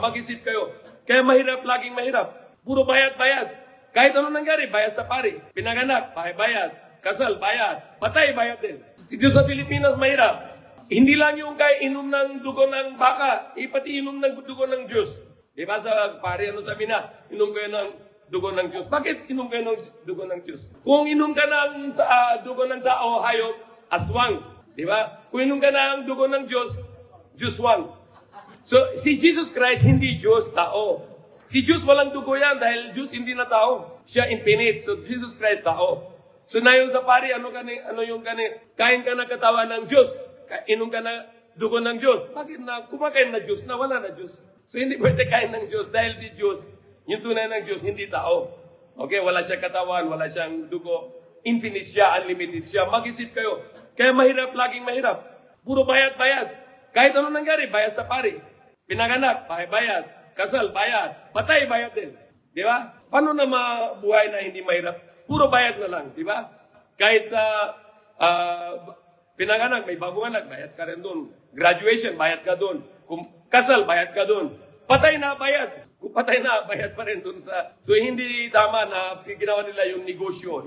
mag-isip kayo. Kaya mahirap, laging mahirap. Puro bayad-bayad. Kahit ano nangyari, bayad sa pari. Pinanganak, bayad. Kasal, bayad. Patay, bayad din. Dito sa Pilipinas, mahirap. Hindi lang yung kay inom ng dugo ng baka, eh, pati inom ng dugo ng Diyos. Di ba sa pari, ano sabi na, inom kayo ng dugo ng Diyos. Bakit inom kayo ng dugo ng Diyos? Kung inom ka ng ah, dugo ng tao, hayop, aswang. Di ba? Kung inom ka ng dugo ng Diyos, Diyoswang. So, si Jesus Christ, hindi Diyos, tao. Si Diyos walang dugo yan dahil Diyos hindi na tao. Siya infinite. So, Jesus Christ, tao. So, na yun sa pari, ano, kani, ano yung kani, kain ka ng katawan ng Diyos. Inom ka na dugo ng Diyos. Bakit na kumakain na Diyos na wala na Diyos? So, hindi pwede kain ng Diyos dahil si Diyos, yung tunay ng Diyos, hindi tao. Okay, wala siyang katawan, wala siyang dugo. Infinite siya, unlimited siya. Mag-isip kayo. Kaya mahirap, laging mahirap. Puro bayad-bayad. Kahit ano nangyari, bayad sa pari. Pinanganak, bayad. Kasal, bayad. Patay, bayad din. Di ba? Paano na mabuhay na hindi mahirap? Puro bayad na lang, di ba? Kahit sa ah, pinanganak, may bagong anak, bayad ka rin doon. Graduation, bayad ka doon. Kung kasal, bayad ka doon. Patay na, bayad. Kung patay na, bayad pa rin doon sa... So, hindi tama na ginawa nila yung negosyo.